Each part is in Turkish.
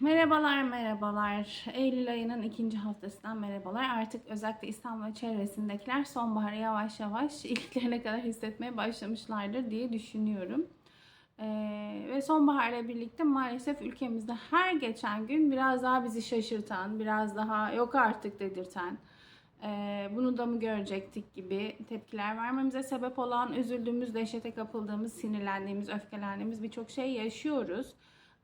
Merhabalar merhabalar. Eylül ayının ikinci haftasından merhabalar. Artık özellikle İstanbul ve çevresindekiler sonbaharı yavaş yavaş iliklerine kadar hissetmeye başlamışlardır diye düşünüyorum. Ee, ve sonbaharla birlikte maalesef ülkemizde her geçen gün biraz daha bizi şaşırtan, biraz daha yok artık dedirten, e, bunu da mı görecektik gibi tepkiler vermemize sebep olan üzüldüğümüz, dehşete kapıldığımız, sinirlendiğimiz, öfkelendiğimiz birçok şey yaşıyoruz.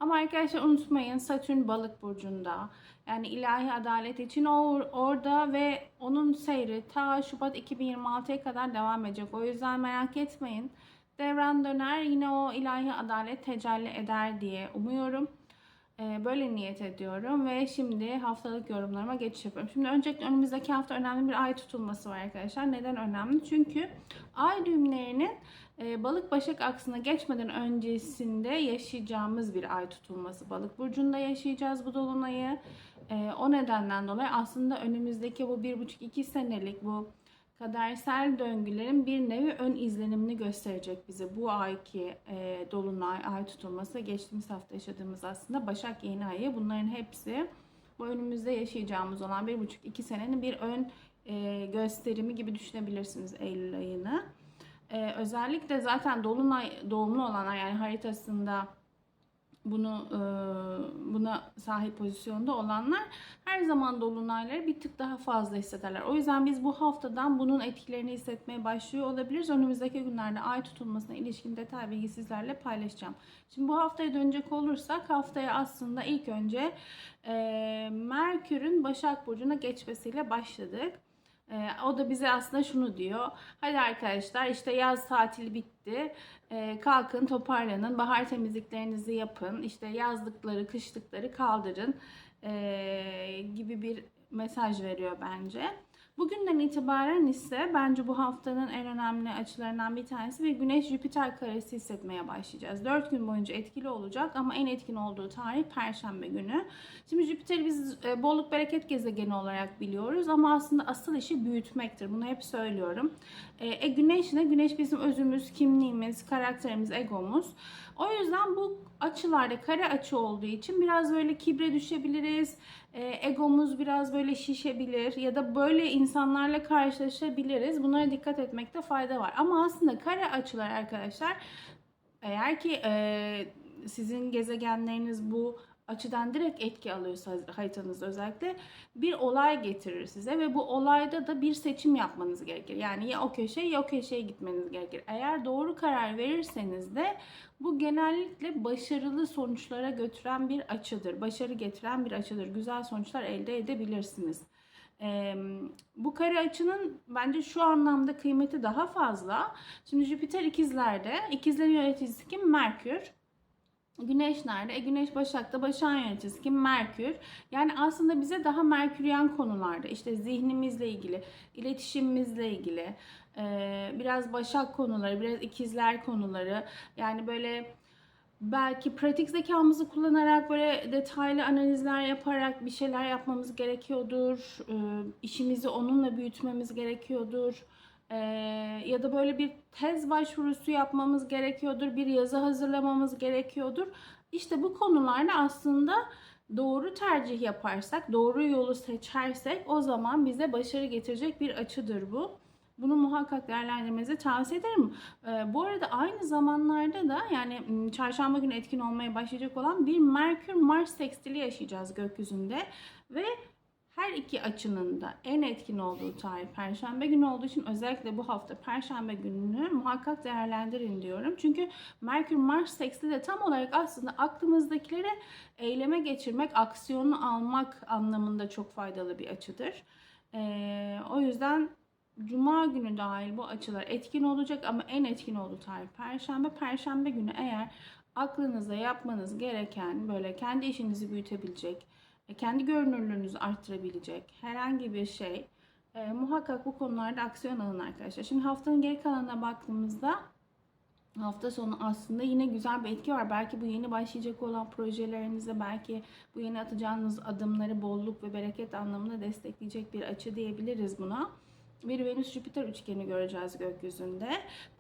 Ama arkadaşlar unutmayın Satürn balık burcunda. Yani ilahi adalet için o orada ve onun seyri ta Şubat 2026'ya kadar devam edecek. O yüzden merak etmeyin. Devran döner yine o ilahi adalet tecelli eder diye umuyorum. Ee, böyle niyet ediyorum ve şimdi haftalık yorumlarıma geçiş yapıyorum. Şimdi öncelikle önümüzdeki hafta önemli bir ay tutulması var arkadaşlar. Neden önemli? Çünkü ay düğümlerinin e, balık başak aksına geçmeden öncesinde yaşayacağımız bir ay tutulması. Balık burcunda yaşayacağız bu dolunayı. E, o nedenden dolayı aslında önümüzdeki bu bir buçuk iki senelik bu kadersel döngülerin bir nevi ön izlenimini gösterecek bize bu ayki e, dolunay ay tutulması geçtiğimiz hafta yaşadığımız aslında Başak yeni ayı bunların hepsi bu önümüzde yaşayacağımız olan bir buçuk iki senenin bir ön e, gösterimi gibi düşünebilirsiniz Eylül ayını. E, özellikle zaten dolunay doğumlu olanlar yani haritasında bunu e, buna sahip pozisyonda olanlar her zaman dolunayları bir tık daha fazla hissederler. O yüzden biz bu haftadan bunun etkilerini hissetmeye başlıyor olabiliriz. Önümüzdeki günlerde ay tutulmasına ilişkin detay bilgi sizlerle paylaşacağım. Şimdi bu haftaya dönecek olursak haftaya aslında ilk önce e, Merkür'ün Başak Burcu'na geçmesiyle başladık. Ee, o da bize aslında şunu diyor. Hadi arkadaşlar işte yaz tatili bitti. Ee, kalkın toparlanın. Bahar temizliklerinizi yapın. İşte yazlıkları, kışlıkları kaldırın. Ee, gibi bir mesaj veriyor bence. Bugünden itibaren ise bence bu haftanın en önemli açılarından bir tanesi bir Güneş Jüpiter karesi hissetmeye başlayacağız. 4 gün boyunca etkili olacak ama en etkin olduğu tarih Perşembe günü. Şimdi Jüpiter'i biz e, bolluk bereket gezegeni olarak biliyoruz ama aslında asıl işi büyütmektir. Bunu hep söylüyorum. E, e Güneş ne? Güneş bizim özümüz, kimliğimiz, karakterimiz, egomuz. O yüzden bu açılarda kare açı olduğu için biraz böyle kibre düşebiliriz. E, egomuz biraz böyle şişebilir ya da böyle insanlarla karşılaşabiliriz. Bunlara dikkat etmekte fayda var. Ama aslında kare açılar arkadaşlar eğer ki e, sizin gezegenleriniz bu açıdan direkt etki alıyorsa haritanız özellikle bir olay getirir size ve bu olayda da bir seçim yapmanız gerekir. Yani ya o köşeye ya o köşeye gitmeniz gerekir. Eğer doğru karar verirseniz de bu genellikle başarılı sonuçlara götüren bir açıdır. Başarı getiren bir açıdır. Güzel sonuçlar elde edebilirsiniz. Bu kare açının bence şu anlamda kıymeti daha fazla. Şimdi Jüpiter ikizlerde, ikizlerin yöneticisi kim? Merkür. Güneş nerede? E, Güneş Başak'ta Başak'ın yöneticisi kim? Merkür. Yani aslında bize daha merküryen konularda işte zihnimizle ilgili, iletişimimizle ilgili, biraz Başak konuları, biraz ikizler konuları. Yani böyle belki pratik zekamızı kullanarak böyle detaylı analizler yaparak bir şeyler yapmamız gerekiyordur. E, işimizi onunla büyütmemiz gerekiyordur ee, ya da böyle bir tez başvurusu yapmamız gerekiyordur, bir yazı hazırlamamız gerekiyordur. İşte bu konularda aslında doğru tercih yaparsak, doğru yolu seçersek o zaman bize başarı getirecek bir açıdır bu. Bunu muhakkak değerlendirmenizi tavsiye ederim. Ee, bu arada aynı zamanlarda da yani çarşamba günü etkin olmaya başlayacak olan bir Merkür Mars sekstili yaşayacağız gökyüzünde ve her iki açının da en etkin olduğu tarih Perşembe günü olduğu için özellikle bu hafta Perşembe gününü muhakkak değerlendirin diyorum. Çünkü Merkür Mars seksli de tam olarak aslında aklımızdakileri eyleme geçirmek, aksiyonu almak anlamında çok faydalı bir açıdır. Ee, o yüzden Cuma günü dahil bu açılar etkin olacak ama en etkin olduğu tarih Perşembe. Perşembe günü eğer aklınızda yapmanız gereken böyle kendi işinizi büyütebilecek, e, kendi görünürlüğünüzü arttırabilecek herhangi bir şey e, muhakkak bu konularda aksiyon alın arkadaşlar. Şimdi haftanın geri kalanına baktığımızda hafta sonu aslında yine güzel bir etki var. Belki bu yeni başlayacak olan projelerinizde belki bu yeni atacağınız adımları bolluk ve bereket anlamında destekleyecek bir açı diyebiliriz buna. Bir Venüs-Jüpiter üçgeni göreceğiz gökyüzünde.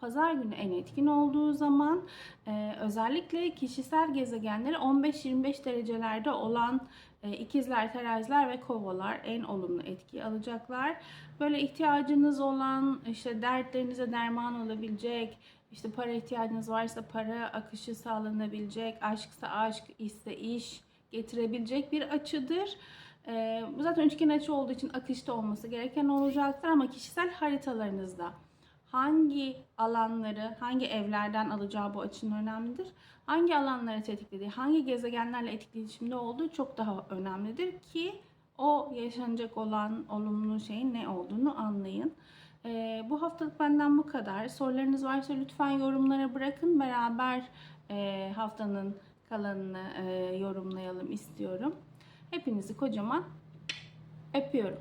Pazar günü en etkin olduğu zaman e, özellikle kişisel gezegenleri 15-25 derecelerde olan e, ikizler, teraziler ve kovalar en olumlu etki alacaklar. Böyle ihtiyacınız olan, işte dertlerinize derman olabilecek, işte para ihtiyacınız varsa para akışı sağlanabilecek, aşksa aşk, işse iş getirebilecek bir açıdır. Ee, zaten üçgen açı olduğu için akışta olması gereken olacaktır ama kişisel haritalarınızda hangi alanları, hangi evlerden alacağı bu açının önemlidir. Hangi alanları tetiklediği, hangi gezegenlerle etkileşimde olduğu çok daha önemlidir ki o yaşanacak olan olumlu şeyin ne olduğunu anlayın. Ee, bu haftalık benden bu kadar. Sorularınız varsa lütfen yorumlara bırakın. Beraber e, haftanın kalanını e, yorumlayalım istiyorum. Hepinizi kocaman öpüyorum.